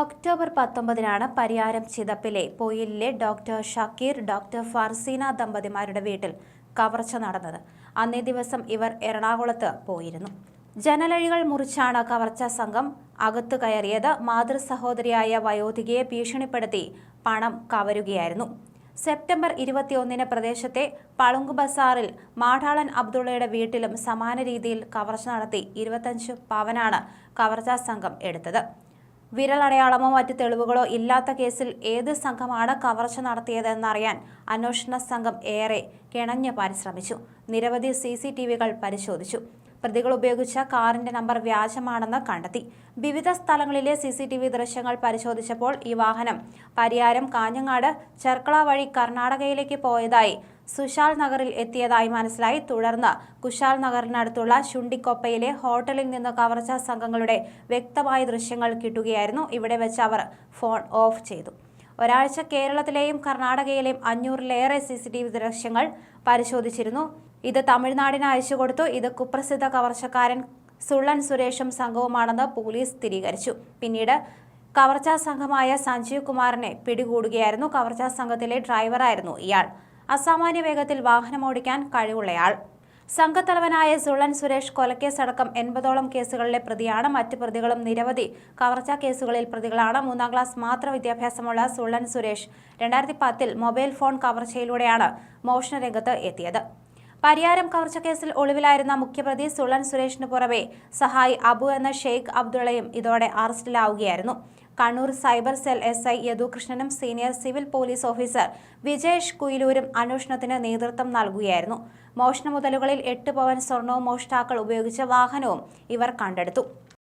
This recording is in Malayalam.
ഒക്ടോബർ പത്തൊമ്പതിനാണ് പരിയാരം ചിതപ്പിലെ പൊയിലിലെ ഡോക്ടർ ഷക്കീർ ഡോക്ടർ ഫർസീന ദമ്പതിമാരുടെ വീട്ടിൽ കവർച്ച നടന്നത്. അന്നേ ദിവസം ഇവർ എറണാകുളത്ത് പോയിരുന്നു. ജനലഴികൾ മുറിച്ചാണ് കവർച്ചാ സംഘം അകത്തു കയറിയത്. മാതൃ സഹോദരിയായ വയോധികയെ ഭീഷണിപ്പെടുത്തി പണം കവരുകയായിരുന്നു. സെപ്റ്റംബർ ഇരുപത്തിയൊന്നിന് പ്രദേശത്തെ പളുങ്ക് ബസാറിൽ മാഠാളൻ അബ്ദുള്ളയുടെ വീട്ടിലും സമാന രീതിയിൽ കവർച്ച നടത്തി ഇരുപത്തഞ്ച് പവനാണ് കവർച്ചാ സംഘം എടുത്തത്. വിരലടയാളമോ മറ്റ് തെളിവുകളോ ഇല്ലാത്ത കേസിൽ ഏത് സംഘമാണ് കവർച്ച നടത്തിയതെന്നറിയാൻ അന്വേഷണ സംഘം ഏറെ കിണഞ്ഞു പരിശ്രമിച്ചു. നിരവധി സി സി ടി വികൾ പരിശോധിച്ചു. പ്രതികൾ ഉപയോഗിച്ച കാറിന്റെ നമ്പർ വ്യാജമാണെന്ന് കണ്ടെത്തി. വിവിധ സ്ഥലങ്ങളിലെ സി സി ടി വി ദൃശ്യങ്ങൾ പരിശോധിച്ചപ്പോൾ ഈ വാഹനം പരിയാരം കാഞ്ഞങ്ങാട് ചെർക്കള വഴി കർണാടകയിലേക്ക് പോയതായി സുശാൽ നഗറിൽ എത്തിയതായി മനസ്സിലായി. തുടർന്ന് കുശാൽ നഗറിനടുത്തുള്ള ശുണ്ടിക്കൊപ്പയിലെ ഹോട്ടലിൽ നിന്ന് കവർച്ച സംഘങ്ങളുടെ വ്യക്തമായ ദൃശ്യങ്ങൾ കിട്ടുകയായിരുന്നു. ഇവിടെ വെച്ച് അവർ ഫോൺ ഓഫ് ചെയ്തു. ഒരാഴ്ച കേരളത്തിലെയും കർണാടകയിലെയും അഞ്ഞൂറിലേറെ സി സി ടി വി ദൃശ്യങ്ങൾ പരിശോധിച്ചിരുന്നു. ഇത് തമിഴ്നാടിന് അയച്ചു കൊടുത്തു. ഇത് കുപ്രസിദ്ധ കവർച്ചക്കാരൻ സുള്ളൻ സുരേഷും സംഘവുമാണെന്ന് പോലീസ് സ്ഥിരീകരിച്ചു. പിന്നീട് കവർച്ചാ സംഘമായ സഞ്ജീവ് കുമാറിനെ പിടികൂടുകയായിരുന്നു. കവർച്ചാ സംഘത്തിലെ ഡ്രൈവറായിരുന്നു ഇയാൾ. അസാമാന്യ വേഗത്തിൽ വാഹനമോടിക്കാൻ കഴിവുള്ളയാൾ. സംഘത്തലവനായ സുളൻ സുരേഷ് കൊലക്കേസടക്കം എൺപതോളം കേസുകളിലെ പ്രതിയാണ്. മറ്റ് പ്രതികളും നിരവധി കവർച്ചാ കേസുകളിൽ പ്രതികളാണ്. മൂന്നാം ക്ലാസ് മാത്ര വിദ്യാഭ്യാസമുള്ള സുളൻ സുരേഷ് രണ്ടായിരത്തി പത്തിൽ മൊബൈൽ ഫോൺ കവർച്ചയിലൂടെയാണ് മോഷണരംഗത്ത് എത്തിയത്. പരിയാരം കവർച്ച കേസിൽ ഒളിവിലായിരുന്ന മുഖ്യപ്രതി സുളൻ സുരേഷിന് പുറമെ സഹായി അബു എന്ന ഷെയ്ഖ് അബ്ദുള്ളയും ഇതോടെ അറസ്റ്റിലാവുകയായിരുന്നു. Kannur cyber cell S I യദുകൃഷ്ണനും senior civil police officer Vijesh കുയിലൂരും അന്വേഷണത്തിന് നേതൃത്വം നൽകുകയായിരുന്നു. മോഷണ മുതലുകളിൽ എട്ട് പവൻ സ്വർണവും മോഷ്ടാക്കൾ ഉപയോഗിച്ച വാഹനവും ഇവർ കണ്ടെടുത്തു.